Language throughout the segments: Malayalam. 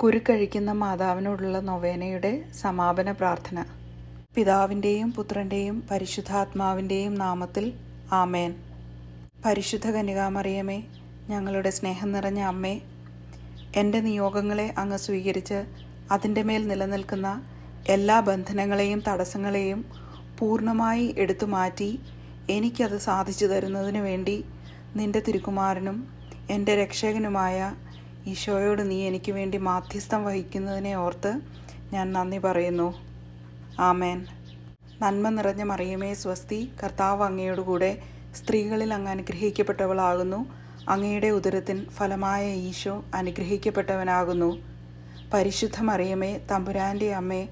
കുരുക്കഴിക്കുന്ന മാതാവിനോടുള്ള നൊവേനയുടെ സമാപന പ്രാർത്ഥന. പിതാവിന്റെയും പുത്രന്റെയും പരിശുദ്ധാത്മാവിന്റെയും നാമത്തിൽ ആമേൻ. പരിശുദ്ധ കന്യകാമറിയമേ ഞങ്ങളുടെ സ്നേഹം നിറഞ്ഞ അമ്മേ എന്റെ നിയോഗങ്ങളെ അങ്ങ് സ്വീകരിച്ച് അതിന്റെ മേൽ നിലനിൽക്കുന്ന എല്ലാ ബന്ധനങ്ങളെയും തടസ്സങ്ങളെയും പൂർണമായി എടുത്തു മാറ്റി എനിക്കത് സാധിച്ചു തരുന്നതിന് വേണ്ടി നിന്റെ തിരുക്കുമാരനും എന്റെ രക്ഷകനുമായ ഈശോയോട് നീ എനിക്ക് വേണ്ടി മാധ്യസ്ഥം വഹിക്കുന്നതിനെ ഓർത്ത് ഞാൻ നന്ദി പറയുന്നു. ആമേൻ. നന്മ നിറഞ്ഞ മറിയമേ സ്വസ്തി കർത്താവ് അങ്ങയോടുകൂടെ സ്ത്രീകളിൽ അങ്ങ് അനുഗ്രഹിക്കപ്പെട്ടവളാകുന്നു. അങ്ങയുടെ ഉദരത്തിൻ ഫലമായ ഈശോ അനുഗ്രഹിക്കപ്പെട്ടവനാകുന്നു. പരിശുദ്ധ മറിയമേ തമ്പുരാന്റെ അമ്മേ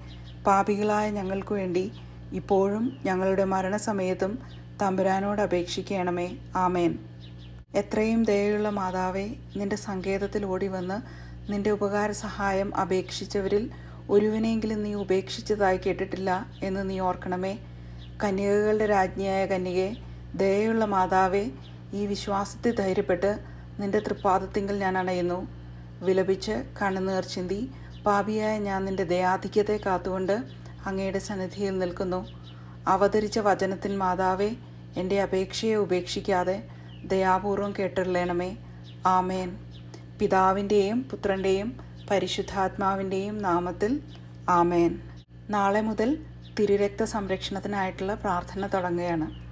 പാപികളായ ഞങ്ങൾക്ക് വേണ്ടി ഇപ്പോഴും ഞങ്ങളുടെ മരണസമയത്തും തമ്പുരാനോട് അപേക്ഷിക്കണമേ. ആമേൻ. എത്രയും ദയുള്ള മാതാവേ നിന്റെ സങ്കേതത്തിൽ ഓടി വന്ന് നിന്റെ ഉപകാര സഹായം അപേക്ഷിച്ചവരിൽ ഒരുവനെങ്കിലും നീ ഉപേക്ഷിച്ചതായി കേട്ടിട്ടില്ല എന്ന് നീ ഓർക്കണമേ. കന്യകകളുടെ രാജ്ഞിയായ കന്യകെ ദയുള്ള മാതാവേ ഈ വിശ്വാസത്തെ ധൈര്യപ്പെട്ട് നിന്റെ തൃപ്പാദത്തിങ്കിൽ ഞാൻ അണയുന്നു. വിലപിച്ച് കണ്ണുനീർ ചിന്തി പാപിയായ ഞാൻ നിന്റെ ദയാധിക്യത്തെ കാത്തുകൊണ്ട് അങ്ങയുടെ സന്നിധിയിൽ നിൽക്കുന്നു. അവതരിച്ച വചനത്തിൻ മാതാവേ എന്റെ അപേക്ഷയെ ഉപേക്ഷിക്കാതെ ദയാപൂർവം കേട്ടിരളേണമേ ആമേൻ. പിതാവിന്റെയും പുത്രന്റെയും പരിശുദ്ധാത്മാവിന്റെയും നാമത്തിൽ ആമേൻ. നാളെ മുതൽ തിരുരക്ത സംരക്ഷണത്തിനായിട്ടുള്ള പ്രാർത്ഥന തുടങ്ങുകയാണ്.